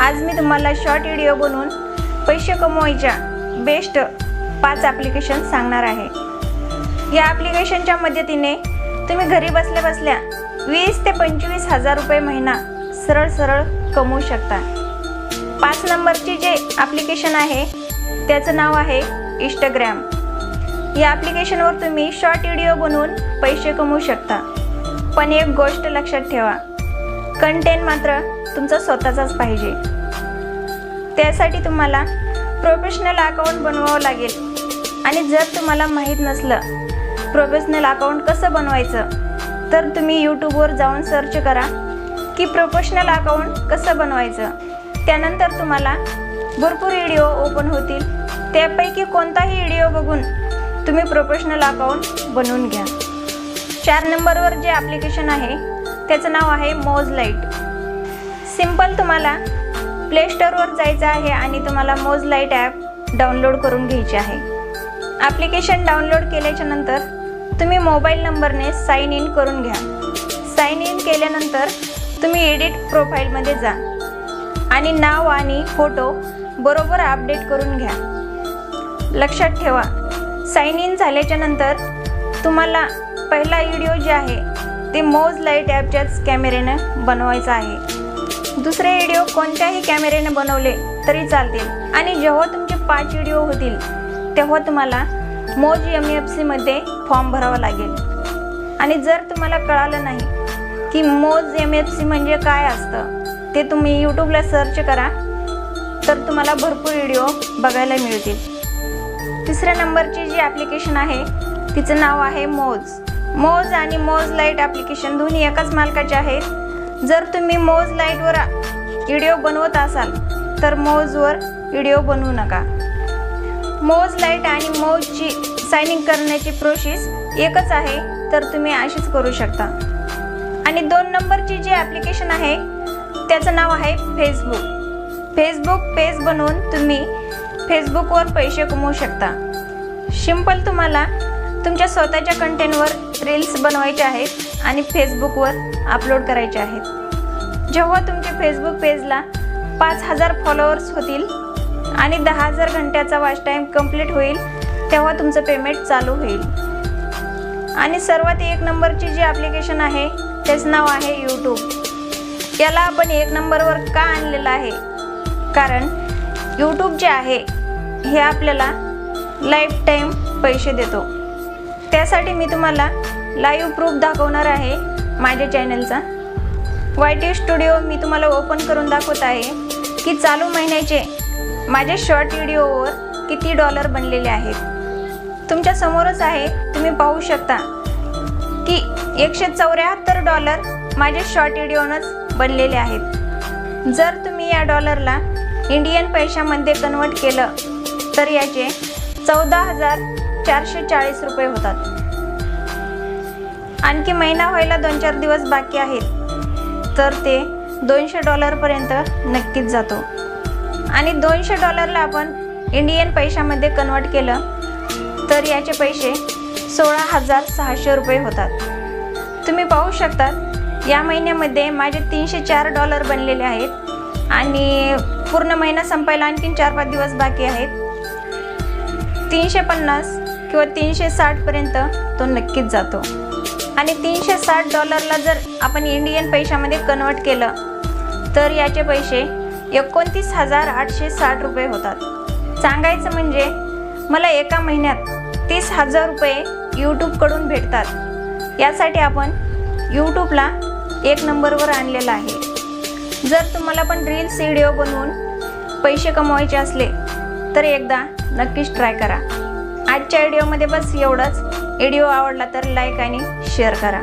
आज मी तुम्हाला short video बनवून पैसे कमवायच्या बेस्ट पाच ॲप्लिकेशन सांगणार आहे. या ॲप्लिकेशनच्या मदतीने तुम्ही घरी बसल्या बसल्या वीस ते पंचवीस हजार रुपये महिना सरळ सरळ कमवू शकता. पाच नंबरची जे ॲप्लिकेशन आहे त्याचं नाव आहे इंस्टाग्रॅम या ॲप्लिकेशनवर तुम्ही शॉर्ट व्हिडिओ बनवून पैसे कमवू शकता. पण एक गोष्ट लक्षात ठेवा कंटेंट मात्र तुमचा स्वतःचाच पाहिजे. त्यासाठी तुम्हाला प्रोफेशनल अकाउंट बनवावं लागेल. आणि जर तुम्हाला माहीत नसलं प्रोफेशनल अकाउंट कसं बनवायचं तर तुम्ही यूट्यूबवर जाऊन सर्च करा की प्रोफेशनल अकाउंट कसं बनवायचं. त्यानंतर तुम्हाला भरपूर व्हिडिओ ओपन होतील. त्यापैकी कोणताही व्हिडिओ बघून तुम्ही प्रोफेशनल अकाउंट बनवून घ्या. चार नंबरवर जे ॲप्लिकेशन आहे त्याचं नाव आहे मोज लाइट. सिंपल तुम्हाला प्ले स्टोअरवर जायचं आहे आणि तुम्हाला मोज लाइट ॲप डाउनलोड करून घ्यायचे आहे. ॲप्लिकेशन डाउनलोड केल्याच्यानंतर तुम्ही मोबाईल नंबरने साईन इन करून घ्या. साईन इन केल्यानंतर तुम्ही एडिट प्रोफाईलमध्ये जा. आणि नाव आणि फोटो बरोबर अपडेट करून घ्या. लक्षात ठेवा. साईन इन झाल्याच्यानंतर तुम्हाला पहिला व्हिडिओ जे आहे ते मोज लाइट ॲपच्याच कॅमेऱ्यानं बनवायचं आहे. दुसरे व्हिडिओ कोणत्याही कॅमेऱ्याने बनवले तरी चालतील. आणि जेव्हा तुमचे पाच व्हिडिओ होतील तेव्हा तुम्हाला मोज एम एफ सीमध्ये फॉर्म भरावा लागेल. आणि जर तुम्हाला कळालं नाही की मोज एम एफ सी म्हणजे काय असतं ते तुम्ही यूट्यूबला सर्च करा तर तुम्हाला भरपूर व्हिडिओ बघायला मिळतील. तिसऱ्या नंबरची जी ॲप्लिकेशन आहे तिचं नाव आहे मोज. मोज आणि मोज लाइट ॲप्लिकेशन दोन्ही एकाच मालकाचे आहेत. जर तुम्ही मोज लाईटवर व्हिडिओ बनवत असाल तर मोजवर व्हिडिओ बनवू नका. मोज लाइट आणि मोजची सायनिंग करण्याची प्रोसेस एकच आहे तर तुम्ही अशीच करू शकता. आणि दोन नंबरची जी ॲप्लिकेशन आहे त्याचं नाव आहे फेसबुक फेसबुक पेज बनवून तुम्ही फेसबुकवर पैसे कमवू शकता. सिंपल तुम्हाला तुमच्या स्वतःच्या कंटेंटवर रील्स बनवायचे आहेत आणि फेसबुकवर अपलोड करायचे आहेत. जेव्हा तुमच्या फेसबुक पेजला पाच हजार फॉलोअर्स होतील आणि दहा हजार घंट्याचा वॉच टाईम कंप्लीट होईल तेव्हा तुमचं पेमेंट चालू होईल. आणि सर्वात एक नंबरची जी ॲप्लिकेशन आहे त्याचं नाव आहे यूट्यूब याला आपण एक नंबरवर का आणलेलं आहे? कारण यूट्यूब जे आहे हे आपल्याला लाईफ टाईम पैसे देतो. त्यासाठी मी तुम्हाला लाईव्ह प्रूफ दाखवणार आहे माझ्या चॅनलचा वाय टी स्टुडिओ मी तुम्हाला ओपन करून दाखवत आहे की चालू महिन्याचे माझे शॉर्ट व्हिडिओवर किती डॉलर बनलेले आहेत. तुमच्या समोरच आहे तुम्ही पाहू शकता की एकशे चौऱ्याहत्तर डॉलर माझे शॉर्ट व्हिडिओनच बनलेले आहेत. जर तुम्ही या डॉलरला इंडियन पैशामध्ये कन्वर्ट केलं तर याचे चौदा हजार चारशे चाळीस रुपये होतात. आणखी महिना व्हायला दोन चार दिवस बाकी आहेत. तर ते दोनशे डॉलरपर्यंत नक्कीच जातो. आणि दोनशे डॉलरला आपण इंडियन पैशामध्ये कन्वर्ट केलं तर याचे पैसे सोळा हजार सहाशे रुपये होतात. तुम्ही पाहू शकता या महिन्यामध्ये माझे तीनशे चार डॉलर बनलेले आहेत. आणि पूर्ण महिना संपायला आणखीन चार पाच दिवस बाकी आहेत. तीनशे पन्नास किंवा तीनशे साठपर्यंत तो नक्कीच जातो. आणि तीनशे साठ डॉलरला जर आपण इंडियन पैशामध्ये कन्वर्ट केलं तर याचे पैसे एकोणतीस हजार आठशे साठ रुपये होतात. सांगायचं म्हणजे मला एका महिन्यात तीस हजार रुपये यूट्यूबकडून भेटतात. यासाठी आपण यूट्यूबला एक नंबरवर आणलेलं आहे. जर तुम्हाला पण रील्स व्हिडिओ बनवून पैसे कमवायचे असले तर एकदा नक्कीच ट्राय करा. आजच्या व्हिडिओमध्ये बस एवढंच. व्हिडिओ आवडला तर लाईक आणि शेअर करा.